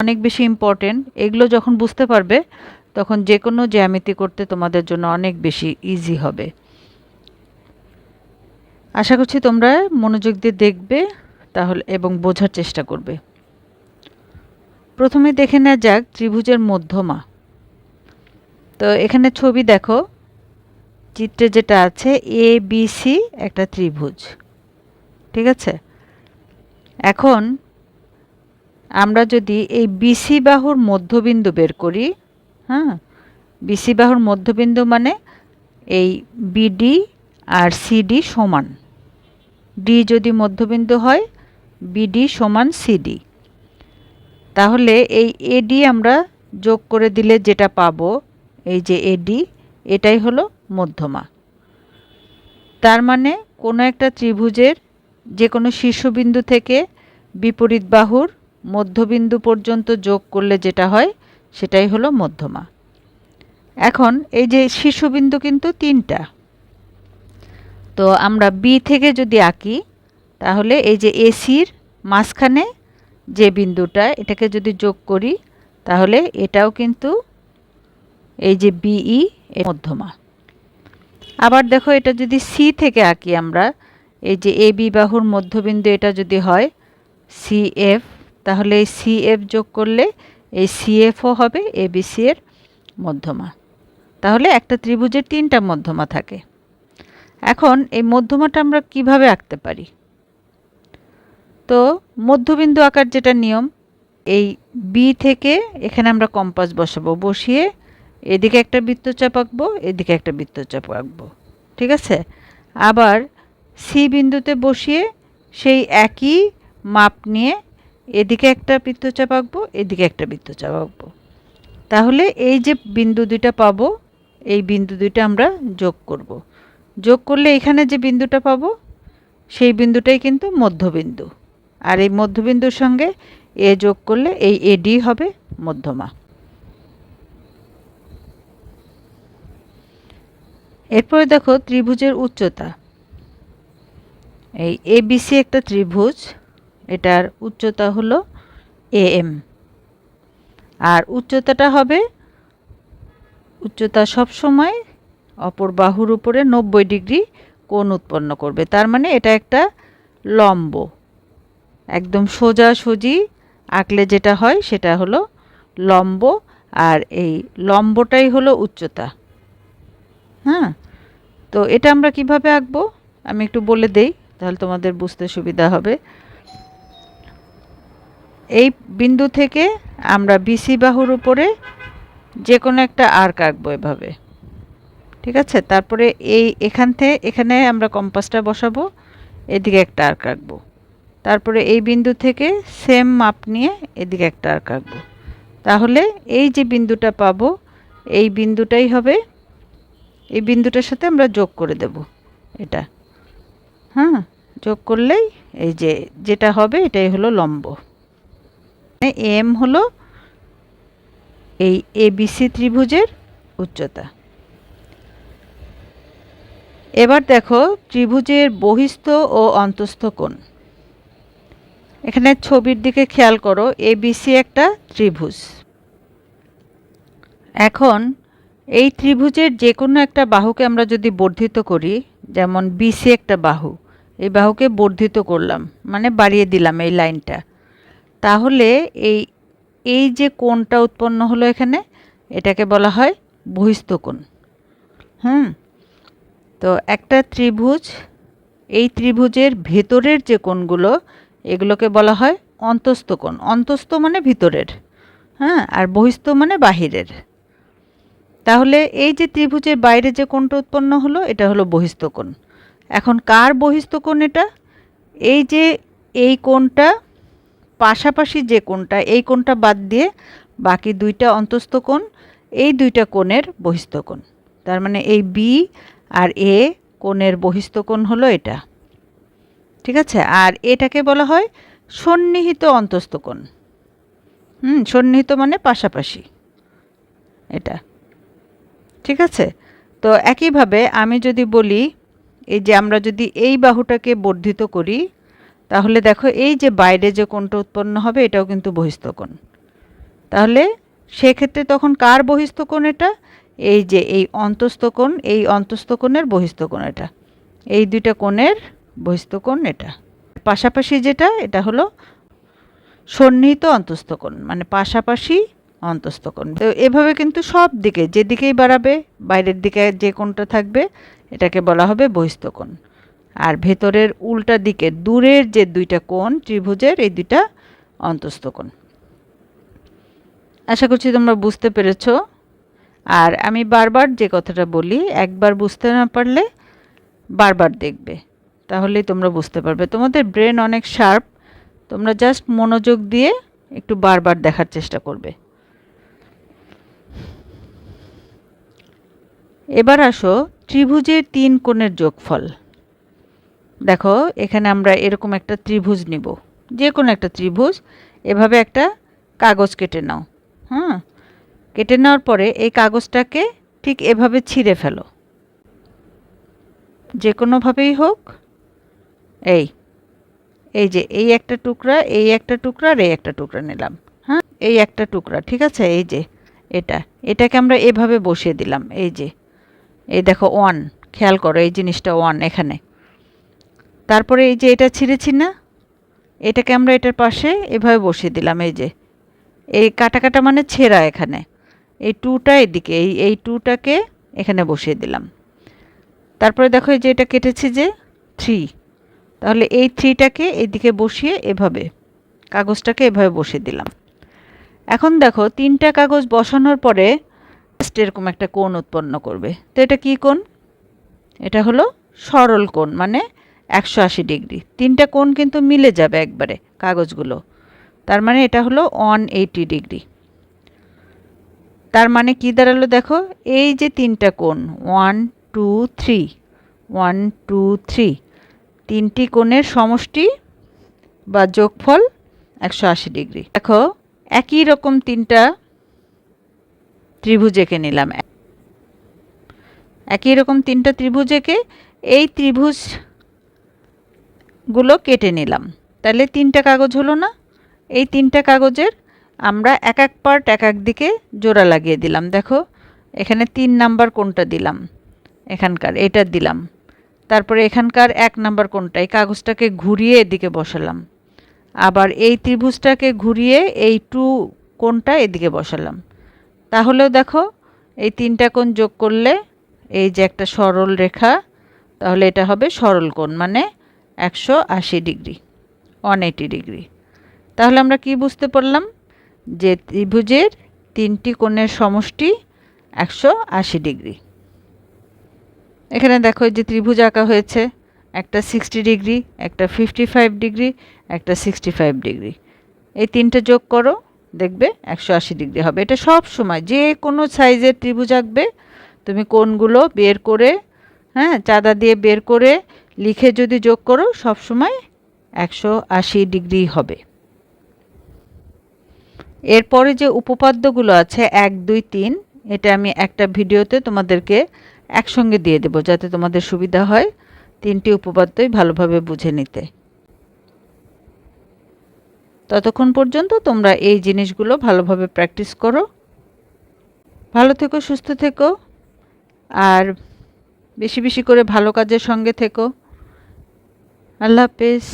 অনেক বেশি ইম্পর্টেন্ট এগুলো যখন বুঝতে পারবে, তখন যে কোনো জ্যামিতি করতে তোমাদের জন্য অনেক বেশি ইজি হবে। আশা করছি তোমরা মনোযোগ দিয়ে দেখবে তাহলে এবং বোঝার চেষ্টা করবে। প্রথমে দেখে নেওয়া যাক ত্রিভুজের মধ্যমা। তো এখানে ছবি দেখো, চিত্রে যেটা আছে এ বি সি একটা ত্রিভুজ। ঠিক আছে? এখন আমরা যদি এই বিসি বাহুর মধ্যবিন্দু বের করি হ্যাঁ? বিসি বাহুর মধ্যবিন্দু মানে এই বিডি আর সিডি সমান। ডি যদি মধ্যবিন্দু হয় বিডি সমান সিডি তাহলে এই এডি আমরা যোগ করে দিলে যেটা পাবো, এই যে এডি এটাই হলো মধ্যমা। তার মানে কোনো একটা ত্রিভুজের যে কোনো শীর্ষবিন্দু থেকে বিপরীত বাহুর মধ্যবিন্দু পর্যন্ত যোগ করলে যেটা হয়, সেটাই হলো মধ্যমা। এখন এই যে শীর্ষবিন্দু কিন্তু তিনটা। তো আমরা বি থেকে যদি আঁকি, তাহলে এই যে এসির মাঝখানে যে বিন্দুটা, এটাকে যদি যোগ করি, তাহলে এটাও কিন্তু এই যে বিই এর মধ্যমা। আবার দেখো এটা যদি সি থেকে আঁকি আমরা, এই যে এ বি বাহুর মধ্যবিন্দু এটা যদি হয় সি এফ তাহলে এই সি এফ যোগ করলে এই সি এফও হবে এ বি সি এর মধ্যমা। তাহলে একটা ত্রিভুজের তিনটা মধ্যমা থাকে। এখন এই মধ্যমাটা আমরা কীভাবে আঁকতে পারি? তো মধ্যবিন্দু আঁকার যেটা নিয়ম, এই বি থেকে এখানে আমরা কম্পাস বসাবো। বসিয়ে এদিকে একটা বৃত্তচাপ আঁকবো, এদিকে একটা বৃত্তচাপ আঁকবো। ঠিক আছে? আবার সি বিন্দুতে বসিয়ে সেই একই মাপ নিয়ে এদিকে একটা বৃত্তচাপ আঁকবো, এদিকে একটা বৃত্তচাপ আঁকবো। তাহলে এই যে বিন্দু দুইটা পাবো, এই বিন্দু দুইটা আমরা যোগ করব। যোগ করলে এখানে যে বিন্দুটা পাবো, সেই বিন্দুটাই কিন্তু মধ্যবিন্দু। আর এই মধ্যবিন্দুর সঙ্গে এ যোগ করলে এই এডি হবে মধ্যমা। এরপরে দেখো ত্রিভুজের উচ্চতা। এই এবিসি একটা ত্রিভুজ এটার উচ্চতা হলো এ এম আর উচ্চতাটা হবে, উচ্চতা সব সময় অপর বাহুর উপরে নব্বই ডিগ্রি কোণ উৎপন্ন করবে। তার মানে এটা একটা লম্ব, একদম সোজা সুজি আঁকলে যেটা হয় সেটা হলো লম্ব, আর এই লম্বটাই হলো উচ্চতা। হ্যাঁ? তো এটা আমরা কীভাবে আঁকবো? আমি একটু বলে দেই, তাহলে তোমাদের বুঝতে সুবিধা হবে। এই বিন্দু থেকে আমরা বিসি বাহুর উপরে যে কোনো একটা আর্ক আঁকবো এভাবে। ঠিক আছে? তারপরে এই এখান থেকে এখানে আমরা কম্পাসটা বসাবো, এদিকে একটা আর্ক আঁকবো। তারপরে এই বিন্দু থেকে সেম মাপ নিয়ে এদিকে একটা আর্ক আঁকবো। তাহলে এই যে বিন্দুটা পাবো, এই বিন্দুটাই হবে, এই বিন্দুটার সাথে আমরা যোগ করে দেব এটা। হ্যাঁ? যোগ করলেই এই যে, যেটা হবে এটাই হলো লম্ব। এম হলো এই এবিসি ত্রিভুজের উচ্চতা। এবার দেখো ত্রিভুজের বহিস্থ ও অন্তস্থ কোণ। এখানে ছবির দিকে খেয়াল করো এবিসি একটা ত্রিভুজ। এখন এই ত্রিভুজের যে কোনো একটা বাহুকে আমরা যদি বর্ধিত করি, যেমন বিসি একটা বাহু, এই বাহুকে বর্ধিত করলাম মানে বাড়িয়ে দিলাম এই লাইনটা। তাহলে এই এই যে কোণটা উৎপন্ন হলো এখানে, এটাকে বলা হয় বহিস্থ কোণ। হুম? তো একটা ত্রিভুজ, এই ত্রিভুজের ভেতরের যে কোণগুলো, এগুলোকে বলা হয় অন্তস্থ কোণ। অন্তস্থ মানে ভিতরের হ্যাঁ? আর বহিস্থ মানে বাহিরের। তাহলে এই যে ত্রিভুজের বাইরে যে কোণটা উৎপন্ন হলো, এটা হলো বহিস্থ কোণ। এখন কার বহিস্থ কোণ এটা? এই যে এই কোণটা পাশাপাশি যে কোণটা, এই কোণটা বাদ দিয়ে বাকি দুইটা অন্তস্থ কোণ, এই দুইটা কোণের বহিস্থ কোণ। তার মানে এই বি আর এ কোণের বহিস্থ কোণ হলো এটা। ঠিক আছে? আর এটাকে বলা হয় সন্নিহিত অন্তস্থ কোণ। হুম, সন্নিহিত মানে পাশাপাশি। এটা। ঠিক আছে? তো একইভাবে আমি যদি বলি, এই যে আমরা যদি এই বাহুটাকে বর্ধিত করি তাহলে দেখো, এই যে বাইরে যে কোণটা উৎপন্ন হবে, এটাও কিন্তু বহিস্থ কোণ। তাহলে সেক্ষেত্রে তখন কার বহিস্থ কোণ এটা? এই যে এই অন্তস্থ কোণ, এই অন্তস্থ কোণের বহিস্থ কোণ এটা। এই দুইটা কোণের বহিস্থ কোণ এটা। পাশাপাশি যেটা, এটা হলো সন্নিহিত অন্তস্থ কোণ মানে পাশাপাশি অন্তস্থ কোণ। তো এভাবে কিন্তু সব দিকে, যেদিকেই বাড়াবে, বাইরের দিকে যে কোণটা থাকবে, এটাকে বলা হবে বহিস্থ কোণ। আর ভেতরের উল্টা দিকে, দূরের যে দুইটা কোণ, ত্রিভুজের এই দুইটা অন্তস্থ কোণ। আশা করছি তোমরা বুঝতে পেরেছ। আর আমি বারবার যে কথাটা বলি, একবার বুঝতে না পারলে বারবার দেখবে। তাহলেই তোমরা বুঝতে পারবে। তোমাদের ব্রেন অনেক শার্প। তোমরা জাস্ট মনোযোগ দিয়ে একটু বারবার দেখার চেষ্টা করবে। এবার আসো ত্রিভুজের তিন কোণের যোগফল। দেখো, এখানে আমরা এরকম একটা ত্রিভুজ নিব। যে কোনো একটা ত্রিভুজ, এভাবে একটা কাগজ কেটে নাও। হ্যাঁ কেটে নেওয়ার পরে এই কাগজটাকে ঠিক এভাবে ছিঁড়ে ফেলো। যে কোনোভাবেই হোক, এই এই যে, এই একটা টুকরা, এই একটা টুকরা, আর এই একটা টুকরা নিলাম। হ্যাঁ এই একটা টুকরা, ঠিক আছে? এই যে, এটা, এটাকে আমরা এভাবে বসিয়ে দিলাম। এই যে, এই দেখো, ওয়ান, খেয়াল করো, এই জিনিসটা ওয়ান এখানে। তারপরে এই যে এটা ছিঁড়েছি না, এটাকে আমরা এটার পাশে এভাবে বসিয়ে দিলাম, এই যে। এই কাটা কাটা মানে ছেঁড়া এখানে। এই টুটা এদিকে, এই এই টুটাকে এখানে বসিয়ে দিলাম। তারপরে দেখো এই যে এটা কেটেছি যে থ্রি। তাহলে এই থ্রিটাকে এদিকে বসিয়ে এভাবে, কাগজটাকে এভাবে বসিয়ে দিলাম। এখন দেখো, তিনটা কাগজ বসানোর পরে এরকম একটা কোণ উৎপন্ন করবে। তো এটা কী কোণ? এটা হলো সরল কোণ মানে একশো আশি ডিগ্রি। তিনটা কোণ কিন্তু মিলে যাবে একবারে কাগজগুলো। তার মানে এটা হলো ওয়ান এইটি ডিগ্রি। তার মানে কি দাঁড়াল দেখো? এই যে তিনটা কোণ, one two three, one two three, তিনটি কোণের সমষ্টি বা যোগফল একশো আশি ডিগ্রি। দেখো, একই রকম তিনটা ত্রিভুজ এঁকে নিলাম। একই রকম তিনটা ত্রিভুজ এঁকে এই ত্রিভুজগুলো কেটে নিলাম। তাহলে তিনটা কাগজ হলো না? এই তিনটা কাগজের আমরা এক এক পার্ট এক এক দিকে জোড়া লাগিয়ে দিলাম। দেখো, এখানে তিন নাম্বার কোনটা দিলাম, এখানকার এটা দিলাম। তারপরে এখানকার এক নাম্বার কোনটা এই কাগজটাকে ঘুরিয়ে এদিকে বসালাম। আবার এই ত্রিভুজটাকে ঘুরিয়ে এই টু কোনটা এদিকে বসালাম। তাহলেও দেখো, এই তিনটা কোণ যোগ করলে এই যে একটা সরল রেখা, তাহলে এটা হবে সরল কোণ মানে একশো আশি ডিগ্রি ওয়ান এইটি ডিগ্রি। তাহলে আমরা কি বুঝতে পারলাম? যে ত্রিভুজের তিনটি কোণের সমষ্টি একশো আশি ডিগ্রি। এখানে দেখো যে ত্রিভুজ আঁকা হয়েছে, একটা সিক্সটি ডিগ্রি, একটা ফিফটি ফাইভ ডিগ্রি, একটা সিক্সটি ফাইভ ডিগ্রি। এই তিনটে যোগ করো, দেখবে একশো আশি ডিগ্রি হবে। এটা সব সময় যে কোনো সাইজের ত্রিভুজ আঁকবে, তুমি কোনগুলো বের করে হ্যাঁ চাঁদা দিয়ে বের করে লিখে যদি যোগ করো, সব সময় একশো আশি ডিগ্রি হবে। এরপরে যে উপপাদ্যগুলো আছে, এক, দুই, তিন, এটা আমি একটা ভিডিওতে তোমাদেরকে একসঙ্গে দিয়ে দেব, যাতে তোমাদের সুবিধা হয় তিনটি উপপাদ্যই ভালোভাবে বুঝে নিতে। ততক্ষণ পর্যন্ত তোমরা এই জিনিসগুলো ভালোভাবে প্র্যাকটিস করো। ভালো থেকো, সুস্থ থেকো, আর বেশি বেশি করে ভালো কাজের সঙ্গে থেকো। আল্লাহ হাফেজ।